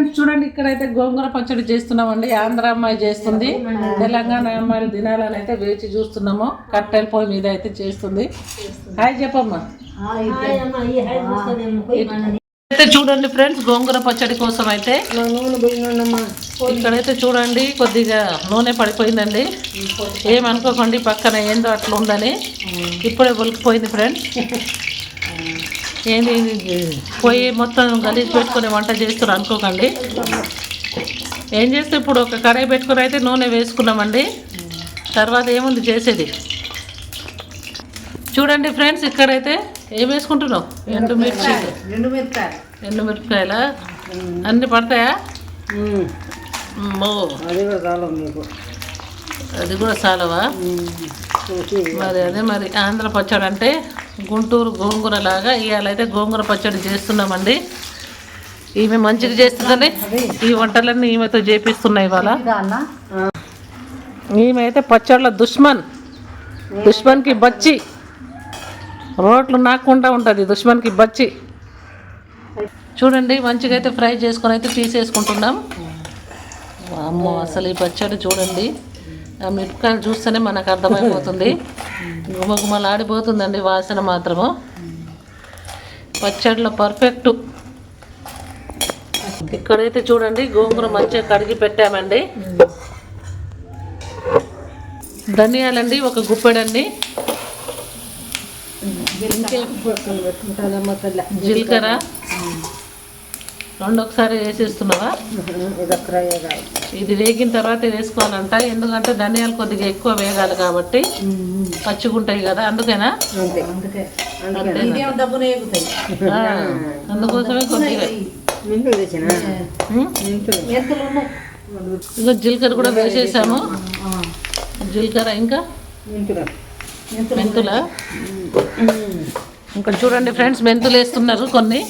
Friends చూడండి ఇక్కడైతే గోంగూర పచ్చడి చేస్తున్నామండి. ఆంధ్ర అమ్మాయి చేస్తుంది. తెలంగాణ అమ్మాయిలు దినాలని అయితే వేచి చూస్తున్నాము. కట్టెల పొయ్యి మీద అయితే చేస్తుంది. హాయ్ చెప్పమ్మా. అయితే చూడండి ఫ్రెండ్స్ గోంగూర పచ్చడి కోసం అయితే ఇక్కడైతే చూడండి కొద్దిగా నూనె పడిపోయిందండి. ఏమనుకోకండి పక్కన ఏందో అట్లా ఉందని. ఇప్పుడే ఒలికిపోయింది ఫ్రెండ్స్. ఏంది పొయ్యి మొత్తం గలీజ్ పెట్టుకొని వంట చేస్తారు అనుకోకండి. ఏం చేస్తే ఇప్పుడు ఒక కడాయి పెట్టుకొని అయితే నూనె వేసుకున్నామండి. తర్వాత ఏముంది చేసేది? చూడండి ఫ్రెండ్స్ ఇక్కడైతే ఏం వేసుకుంటున్నావు? ఎండుమిర్చి ఎండుమిరపకాయల అన్ని పడతాయా? అమ్మో, అది కూడా చాలా మీకు. అది కూడా చాలవా? మరి అదే మరి ఆంధ్ర పచ్చడి అంటే గుంటూరు గోంగూర లాగా ఇవాళ అయితే గోంగూర పచ్చడి చేస్తున్నామండి. ఈమె మంచిగా చేస్తుందని ఈ వంటలన్నీ ఈమెతో చేపిస్తున్నాయి ఇవాళ. ఈమె అయితే పచ్చళ్ళ దుష్మన్. దుష్మన్కి బచ్చి. రోట్లు నాకుండా ఉంటుంది దుష్మన్కి బచ్చి. చూడండి మంచిగా అయితే ఫ్రై చేసుకొని అయితే తీసేసుకుంటున్నాం. అమ్మో అసలు ఈ పచ్చడి చూడండి. ఆ మిరపకాయలు చూస్తేనే మనకు అర్థమైపోతుంది. గుమగుమలు ఆడిపోతుందండి వాసన మాత్రము. పచ్చడిలో పర్ఫెక్ట్. ఇక్కడైతే చూడండి గోంగూర మంచిగా కడిగి పెట్టామండి. ధనియాలండి ఒక గుప్పెడండి. జీలకర్ర రెండు ఒకసారి వేసేస్తున్నావా? ఇది వేగిన తర్వాత వేసుకోవాలంట. ఎందుకంటే ధనియాలు కొద్దిగా ఎక్కువ వేగాలి కాబట్టి పచ్చిగుంటాయి కదా అందుకేనా? అందుకోసమే కొద్దిగా? ఇంకా జీలకర్ర కూడా వేసేసాము. జీలకర్ర ఇంకా? మెంతుల. ఇంకా చూడండి ఫ్రెండ్స్ మెంతులు వేస్తున్నారు కొన్ని.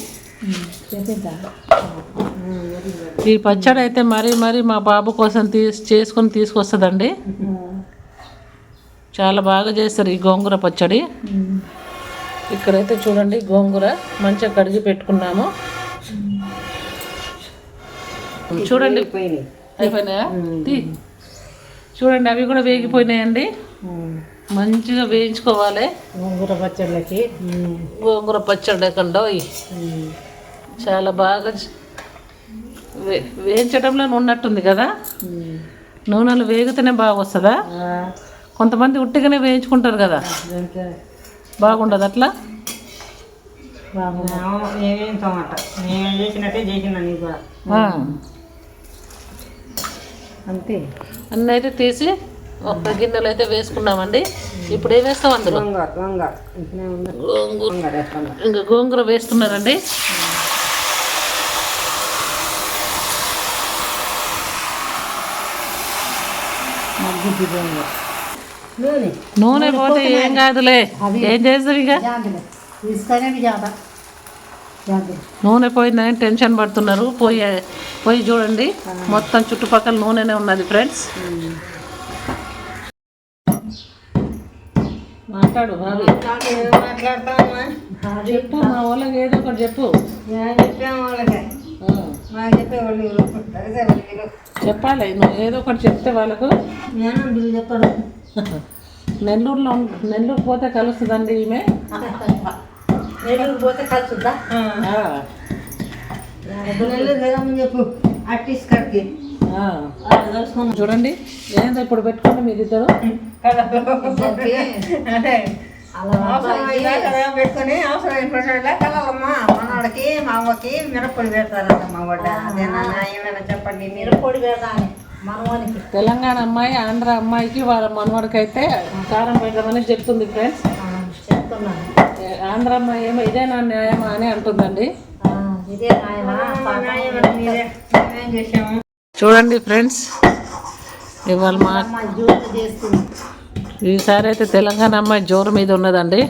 ఈ పచ్చడి అయితే మరీ మరీ మా బాబు కోసం తీసి చేసుకొని తీసుకొస్తుందండి. చాలా బాగా చేస్తారు ఈ గోంగూర పచ్చడి. ఇక్కడైతే చూడండి గోంగూర మంచిగా కడిగి పెట్టుకున్నాము. చూడండి. పోయినాయి అయిపోయినాయా. చూడండి అవి కూడా వేగిపోయినాయండి. మంచిగా వేయించుకోవాలి. గోంగూర పచ్చళ్ళకి. గోంగూర పచ్చడి లేకుండా చాలా బాగా వేయించడంలో ఉన్నట్టుంది కదా? నూనెలు వేగితేనే బాగా వస్తుందా కొంతమంది ఉట్టిగానే వేయించుకుంటారు కదా? బాగుండదు అట్లా. అంతే అన్నీ అయితే తీసి ఒక గిన్నెలు అయితే వేసుకున్నామండి. ఇప్పుడు ఏం వేస్తాం అందులో? గోంగూర ఇంకా గోంగూర వేస్తున్నారండి మగ్గుద్ది గోంగూర నూనె పోతే ఏం కాదులే. ఏం చేస్తావు ఇక? నూనె పోయిందని టెన్షన్ పడుతున్నారు. పోయి పోయి చూడండి. మొత్తం చుట్టుపక్కల నూనెనే ఉన్నది ఫ్రెండ్స్. మాట్లాడు చెప్పు మా వాళ్ళకి ఏదో ఒకటి చెప్పు. నేను చెప్పాము వాళ్ళకి. చెప్పాలి నువ్వు ఏదో ఒకటి చెప్తే వాళ్ళకు. చెప్పాను. నెల్లూరులో నెల్లూరు పోతే కలుస్తుందండి ఈమె. నెల్లూరు పోతే కలుసుద్దా ఆ, నెల్లూరు చెప్పు ఆ. కలుసుకున్నాం చూడండి ఏందో ఇప్పుడు పెట్టుకోండి మీరిద్దరు. అదే. అవసరం పెట్టుకొని అవసరం అయిపోయిన కలవమ్మ. మనవాడికి మా అవ్వకి మిరప్పొడి పెడతారంట మా వడ్డ అదేనా ఏమైనా చెప్పండి మిరప్పొడి పెడతాను మనవానికి. తెలంగాణ అమ్మాయి ఆంధ్ర అమ్మాయికి వాళ్ళ మనవాడికి అయితే కారం పెట్టమని చెప్తుంది ఫ్రెండ్స్. చెప్తున్నాను. ఆంధ్ర అమ్మాయి ఏమో ఇదేనా న్యాయమా అని అంటుందండి. ఇదే న్యాయమా? చూడండి ఫ్రెండ్స్ ఇవాళ మా మా జ్యూస్ చేస్తుంది. ఈసారి అయితే తెలంగాణ అమ్మాయి జోరు మీద ఉన్నదండి.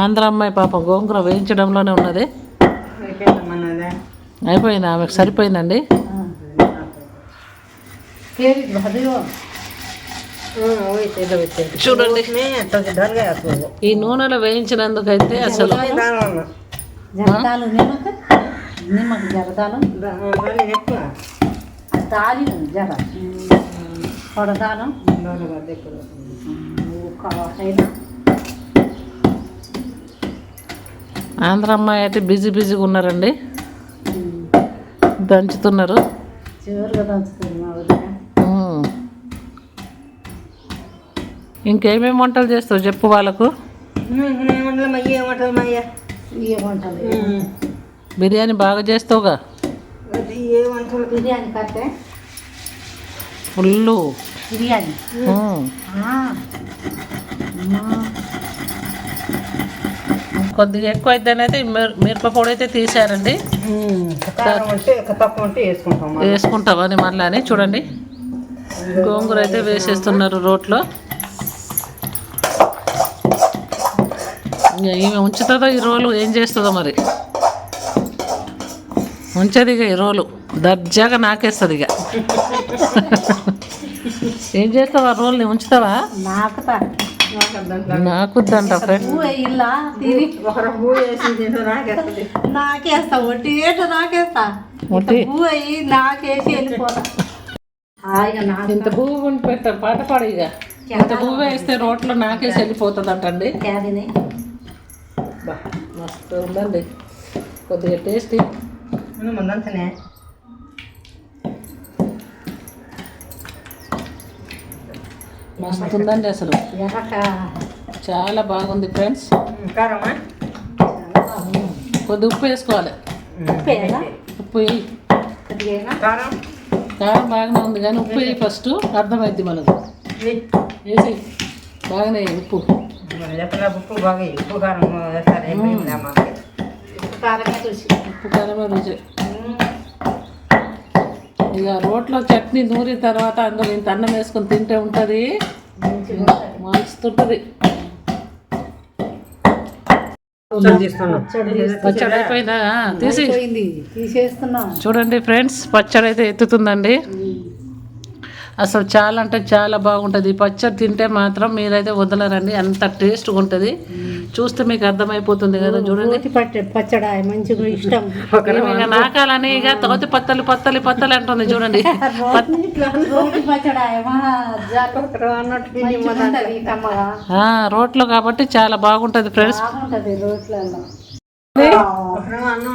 ఆంధ్ర అమ్మాయి పాపం గోంగూర వేయించడంలోనే ఉన్నది. అయిపోయింది? ఆమెకు సరిపోయిందండి? చూడండి. ఈ నూనెలో వేయించినందుకైతే అసలు. జరదాలు ఆంధ్ర అమ్మాయి అయితే బిజీ బిజీగా ఉన్నారండి. దంచుతున్నారు. ఇంకేమేమి వంటలు చేస్తావు చెప్పు వాళ్ళకు? బిర్యానీ బాగా చేస్తావుగా? బిర్యానీ కట్టే బిర్యానీ. అమ్మా. కొద్దిగా ఎక్కువ అయితేనైతే మిర- మిరప పొడి అయితే తీసారండి. వేసుకుంటామని మళ్ళీ అని చూడండి. గోంగూర అయితే వేసేస్తున్నారు రోట్లో. ఈమె ఉంచుతుందో ఈ రోలు? ఏం చేస్తుందో మరి? ఉంచదు ఇక ఈ రోలు. దర్జాగా నాకేస్తుంది ఇక ఏం చేస్తావా? రోల్ని ఉంచుతావా? ఫ్రెండ్? నువ్వు ఇలా తిని. నాకేస్తా ఒట్టి ఏంటో నాకేస్తా. ఒట్టి? పువ్వు అయ్యి నాకేసి వెళ్ళిపోతా. నాకు ఇంత పువ్వు ఉండి పెట్టారు పాట పాడు ఇక. ఇంత పువ్వు వేస్తే రోట్లో నాకేసి వెళ్ళిపోతుంది అంటండి క్యాబినే. బా మస్తు ఉందండి. కొద్దిగా టేస్టీ. ముందంతనే. మస్తు ఉందండి అసలు చాలా బాగుంది ఫ్రెండ్స్. కొద్ది ఉప్పు వేసుకోవాలి. ఉప్పు కారం. కారం బాగానే ఉంది కానీ ఉప్పు వేయి ఫస్ట్. అర్థమైద్ది మనకు వేసి బాగానే ఉప్పు. ఉప్పు బాగా. ఉప్పు కారం ఉప్పు కారమే రుచి. ఇక రోట్లో చట్నీ నూరిన తర్వాత అందులో ఇంత అన్నం వేసుకొని తింటే ఉంటుంది. మస్తుంటుంది పచ్చడి అయిపోయిందా? తీసి చూడండి ఫ్రెండ్స్ పచ్చడి అయితే ఎత్తుతుందండి. అసలు చాలా అంటే చాలా బాగుంటుంది. ఈ పచ్చడి తింటే మాత్రం మీరైతే వదలరండి. అంత టేస్ట్గా ఉంటుంది. చూస్తే మీకు అర్థమైపోతుంది కదా చూడండి. పచ్చడా మంచిగా ఇష్టం. నాకాలని ఇక తోతి పత్తలి పత్తలి పత్తలి అంటుంది చూడండి. రోట్లో కాబట్టి చాలా బాగుంటుంది ఫ్రెండ్స్. రోట్లలో. అన్నం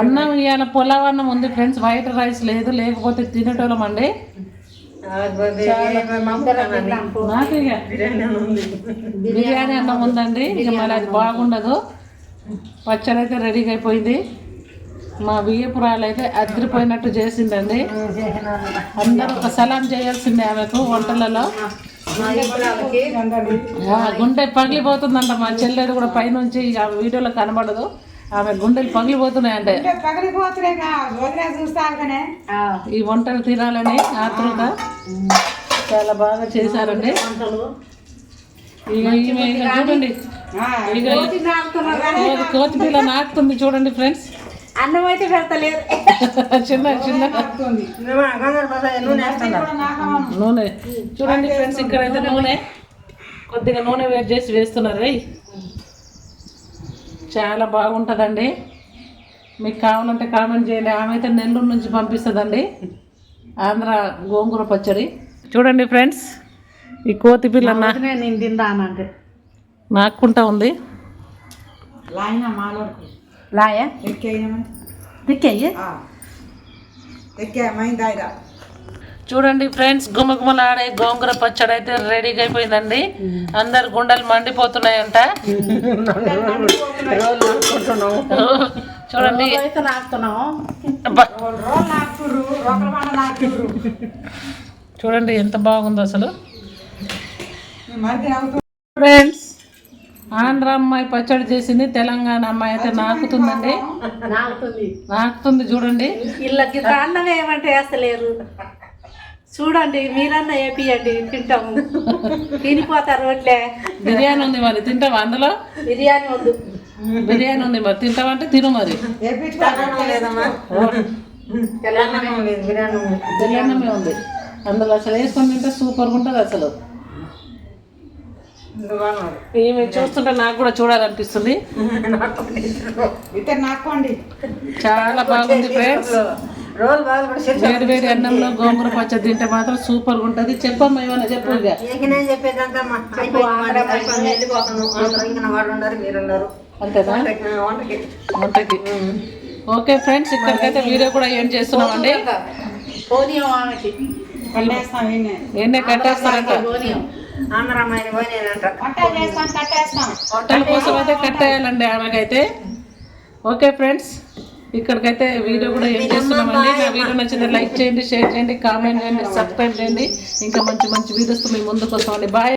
అన్నం ఇవాళ పులావ్ అన్నం ఉంది ఫ్రెండ్స్ వైట్ రైస్ లేదు లేకపోతే తినేటోళ్ళం అండి. బిర్యానీ అన్నం ఉందండి ఇక మరి అది బాగుండదు. పచ్చడి అయితే రెడీగా అయిపోయింది. మా బియ్యపురాలు అయితే అదిరిపోయినట్టు చేసిందండి. అందరూ ఒక సలాం చేయాల్సిందే ఆమెకు వంటలలో. గుండె పగిలిపోతుందంట మా చెల్లెది కూడా పైనుంచి ఆ వీడియోలో కనబడదు. ఆమె గుండెలు పగిలిపోతున్నాయంటే. ఈ వంటలు తినాలని ఆతృత చాలా బాగా చేశారండి. ఇక ఈమె చూడండి. ఇక ఈ కోతి పిల్ల నాటుతుంది చూడండి ఫ్రెండ్స్. అన్నం అయితే పెడతలేదు. చిన్న చిన్న. నూనె చూడండి ఫ్రెండ్స్ ఇక్కడైతే నూనె. కొద్దిగా నూనె వేడి చేసి వేస్తున్నారు. చాలా బాగుంటుందండి. మీకు కావాలంటే కామెంట్ చేయండి. ఆమె అయితే నెల్లూరు నుంచి పంపిస్తుందండి. ఆంధ్ర గోంగూర పచ్చడి. చూడండి ఫ్రెండ్స్ ఈ కోతి పిల్ల నేను తిందానంటే. నాకుంటా ఉంది. లాయా దిక్కేయ్యి చూడండి ఫ్రెండ్స్ గుమగుమలాడే గోంగూర పచ్చడి అయితే రెడీగా అయిపోయిందండి. అందరు గుండెలు మండిపోతున్నాయంట. చూడండి. చూడండి ఎంత బాగుందో అసలు. ఫ్రెండ్స్ ఆంధ్ర అమ్మాయి పచ్చడి చేసింది తెలంగాణ అమ్మాయి అయితే నాకుతుందండి. నాకుతుంది? చూడండి. వీళ్ళకి అన్నం ఏమంటే వేస్తలేరు చూడండి మీరన్నా వేపియండి తింటాము. తినిపోతారు రోట్లే బిర్యానీ ఉంది మరి తింటావా అందులో? బిర్యానీ వద్దు. బిర్యానీ ఉంది మరి తింటావంటే తిను మరి. లేదమ్మా. తెలంగాణ ఉంది. ఉంది. అందులో అసలు వేసుకొని తింటే సూపర్గా ఉంటుంది అసలు. ఈమె చూస్తుంటే నాకు కూడా చూడాలనిపిస్తుంది. చాలా బాగుంది ఫ్రెండ్స్. వేడి వేడి అన్నంలో గోంగూర పచ్చడి తింటే మాత్రం సూపర్ ఉంటుంది. చెప్పమ్మా ఏమన్నా చెప్పు అంతేనా? వంటకి ఓకే ఫ్రెండ్స్ ఇక్కడికైతే వీడియో కూడా ఏం చేస్తున్నామండి? పోనీయం ఆమెకి. కట్టేస్తాం ఈయన. ఎన్నే కట్టేస్తారంట పోనీయం. ఆంధ్ర అమ్మాయిని పోయినేనంట వంట చేస్తాం కట్టేస్తాం. వంటల కోసం అయితే కట్టేయాలండి ఆమెకైతే. ఓకే ఫ్రెండ్స్ ఇక్కడికైతే వీడియో కూడా ఏం చేస్తున్నామండి? నా వీడియో నచ్చితే లైక్ చేయండి షేర్ చేయండి కామెంట్ చేయండి సబ్స్క్రైబ్ చేయండి. ఇంకా మంచి మంచి వీడియోస్ మీ ముందుకు వస్తామండి. బాయ్